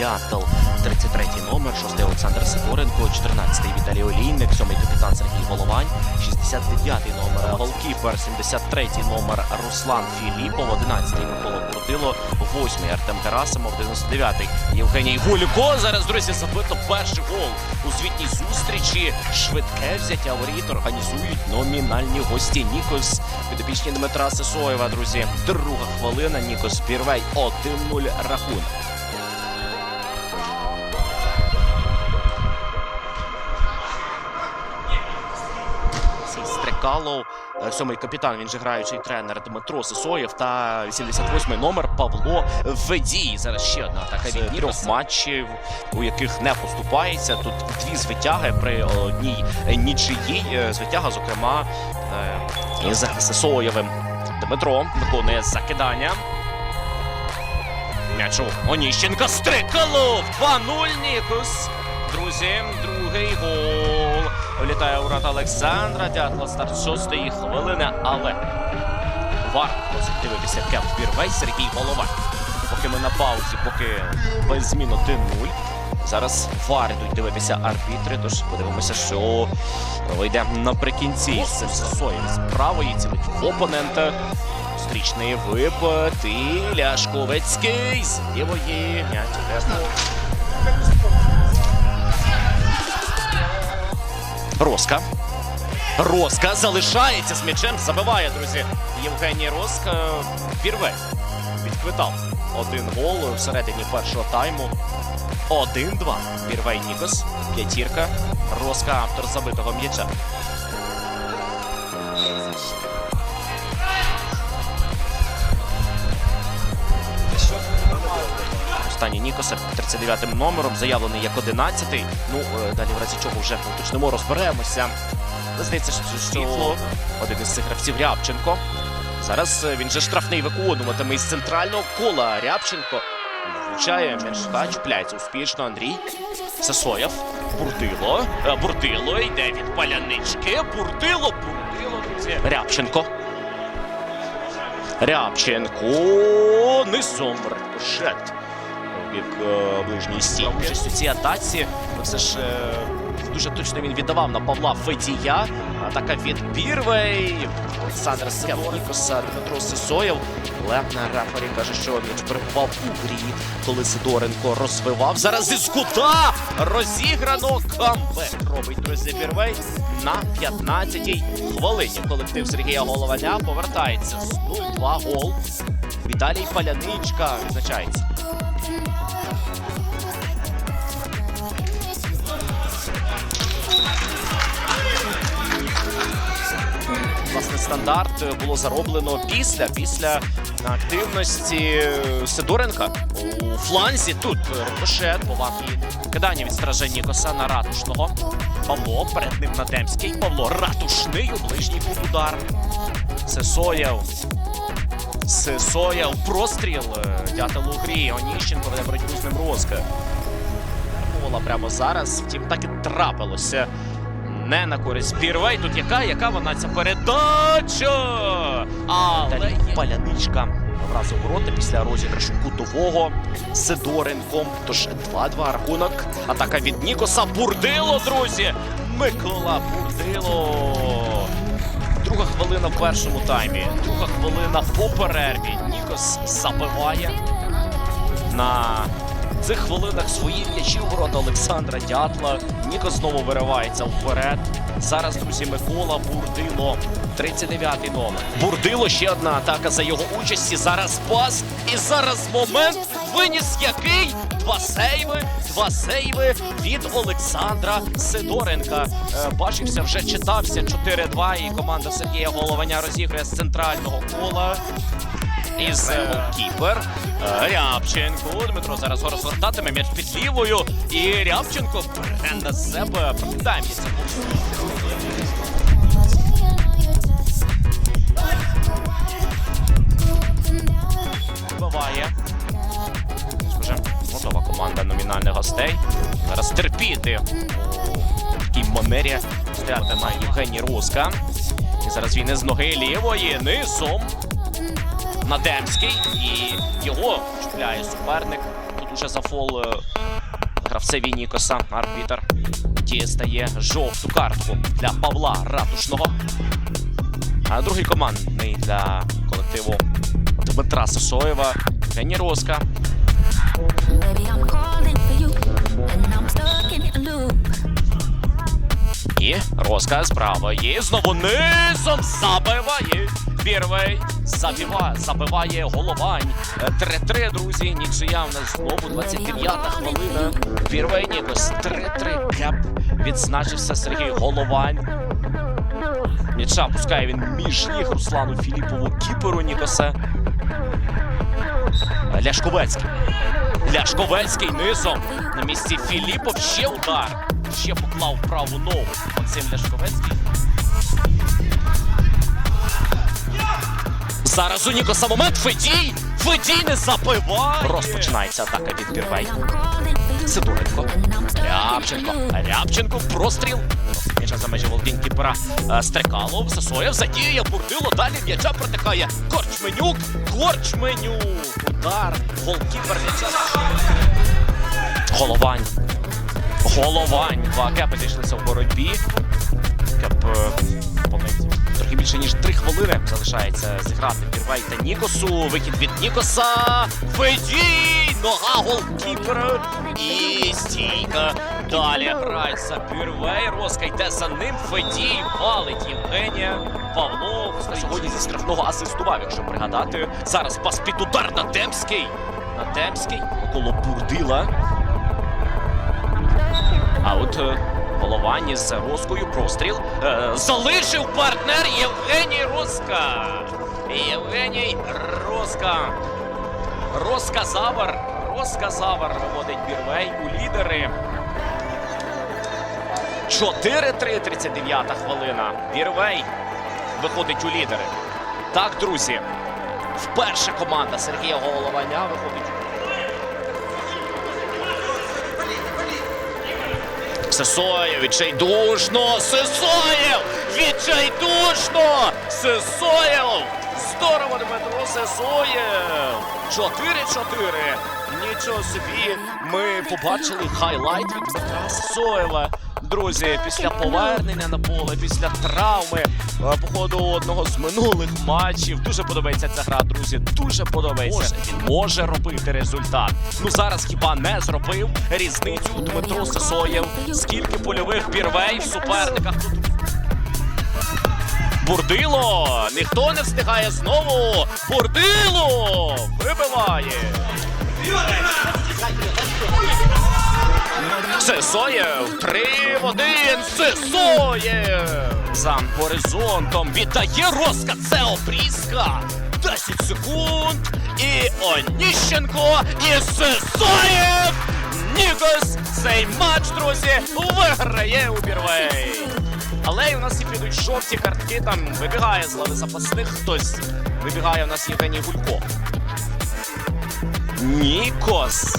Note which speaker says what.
Speaker 1: Дятел, 33-й номер, 6-й Олександр Сидоренко, 14-й Віталій Олійник, 7-й капітан Сергій Головань, 69-й номер голкіпер, 73-й номер Руслан Філіпов, 11-й Микола Курдило, 8-й Артем Герасимов, 99-й Євгеній Гулько. Зараз, друзі, забито перший гол у звітній зустрічі. Швидке взяття воріт організують номінальні гості Нікос. Підопічні Дмитра Сисоєва, друзі. Друга хвилина. Нікос Пірвей 1-0 рахунок. Олексій е, сьомий капітан, він же граючий тренер Дмитро Сисоєв та 88-й номер Павло Ведій. Зараз ще одна атака від трьох матчів, у яких не поступається. Тут дві звитяги при одній нічиїй. Е, Звитяга, зокрема, е, із Сисоєвим. Дмитро виконує закидання. М'ячу Оніщенка Стрикалов! 2-0 Нікус. Друзі, другий гол. Влітає у врата Олександра. Дятла старт шостої хвилини, але вар просить дивитися кеп Бірвей Сергій Головань. Поки ми на паузі, поки без змін 1-0. Зараз вар йдуть дивитися арбітри, тож подивимося, що вийде наприкінці. Це Сосоєв з правої цілить в опонента. Зустрічний випад і Ляшковецький з лівої. Роска. Роска залишається з м'ячем. Забиває, друзі. Євгеній Роска вірве. Відквитав. Один гол всередині першого тайму. 1-2. Вірвей Нікос. П'ятірка. Роска автор забитого м'яча. Нікоса 39-м номером, заявлений як 11-й. Ну, е, далі в разі чого вже уточнимо, розберемося. Здається, що. Один із цих гравців Рябченко. Зараз е, він же штрафний виконуватиме із центрального кола. Рябченко влучає м'яч та чіпляється успішно Андрій Сасоєв. Бурдило. Е, Бурдило йде від палянички. Бурдило, Бурдило, друзі. Рябченко. Рябченко низом рикошет бік е, ближній стіни. Участь у цій атаці ну, все ж е, дуже точно він віддавав на Павла Федія. Атака від Бірвей. Олександр Сидоренкоса, Дмитро Сисоєв. На рефері каже, що м'яч перебував у грі, коли Сидоренко розвивав. Зараз із кута розіграно камбек. Робить друзі Бірвей на 15-й хвилині. Колектив Сергія Голованя повертається з 0-2 гол. Віталій Паляничка відзначається. Власне, стандарт було зароблено після після активності Сидоренка у фланзі. Тут рикошет, поваг і кидання від стражень Нікоса на ратушного. Павло перед ним Надемський. Павло ратушний у ближній удар. Сесоєв. Сесоєв. Простріл. е, Дятел у грі. Оніщенко веде боротьбу з ним Розка. Була прямо зараз. Втім, так і трапилося. Не на користь Бірвей. Тут яка, яка вона ця передача? Але паляничка вразу ворота після розіграшу кутового Сидоренком. Тож 2-2 рахунок. Атака від Нікоса. Бурдило, друзі! Микола Бурдило. Друга хвилина в першому таймі. Друга хвилина по перерві. Нікос забиває на цих хвилинах свої м'ячі у ворота Олександра Дятла. Ніко знову виривається вперед. Зараз, друзі, Микола Бурдило. 39-й номер. Бурдило ще одна атака за його участі. Зараз пас. І зараз момент. Виніс який? Два сейви. Два сейви від Олександра Сидоренка. Е, бачився, вже читався 4-2. І команда Сергія Голованя розігрує з центрального кола. Із кіпер Рябченко. Дмитро зараз його розвертатиме м'яч під лівою. І Рябченко бере на себе. Прокидаємо місце. Вбиває. Вже готова команда номінальних гостей. Зараз терпіти у такій манері стоятиме Євгеній Руска. І зараз він із ноги лівої низом. Надемський і його чіпляє суперник. Тут вже за фол е, гравцеві Нікоса. Арбітер дістає жовту картку для Павла Ратушного. А другий командний для колективу Дмитра Сосоєва. Гені Роска.
Speaker 2: Baby, I'm calling for you, and I'm stuck in a loop.
Speaker 1: І Роска справа є. Знову низом забиває. Бірвей забива, забиває головань. Е, 3-3, друзі. Нічия в нас знову 29-та хвилина. Бірвей Нікос 3-3. Кеп відзначився Сергій Головань. М'яча пускає він між ніг Руслану Філіпову кіперу Нікосе. Е, Ляшковецький. Ляшковецький низом. На місці Філіпов ще удар. Ще поклав праву ногу. Максим Ляшковецький. Зараз у Нікоса момент. Федій! Федій не забиває! Розпочинається атака від Бірвей.
Speaker 2: You,
Speaker 1: Сидоренко. Рябченко. Рябченко. Простріл. М'яча за межі володінь кіпера. Е, Стрекалов. Засоєв. Задіяв. Бурдило. Далі м'яча протикає. Корчменюк. Корчменюк. Удар. Голкіпер м'яча. Головань. Головань. Два кепи зійшлися в боротьбі. Кеп е, трохи більше ніж три хвилини залишається зіграти Бірвей та Нікосу. Вихід від Нікоса. Федій! Нога голкіпера. І стійка. Далі грається Бірвей. Роска йде за ним. Федій валить Євгенія. Павлов сьогодні зі штрафного асистував, якщо пригадати. Зараз пас під удар на Демський. На Демський. Около Бурдила. А от головання з Роскою простріл. Е, залишив партнер Євгеній Роска. Євгеній Роска. Роска Завар виводить Бірвей у лідери. 4-3, 39 хвилина. Бірвей виходить у лідери. Так, друзі. Вперше команда Сергія Голованя виходить у Сесоєв, відчайдушно! Сесоєв! Відчайдушно! Сесоєв! Здорово, Дмитро Сесоєв! 4-4. Нічого собі. Ми побачили хайлайт від Дмитра Сесоєва. Друзі, після повернення на поле, після травми, е, по ходу одного з минулих матчів. Дуже подобається ця гра, друзі. Дуже подобається. Він може робити результат. Ну зараз хіба не зробив різницю Дмитро Сесоєв. Скільки польових бірвей в суперниках тут. Бурдило! Ніхто не встигає знову! Бурдило! Вибиває! Сесоєв! Три в один! Сесоєв! За горизонтом віддає Роска! Це обрізка! 10 секунд! І Оніщенко! І Сесоєв! Нікос! Цей матч, друзі, виграє у Бірвей! Але у нас і підуть жовті картки, там вибігає з лави запасних хтось. Вибігає у нас Євгеній Гулько. Нікос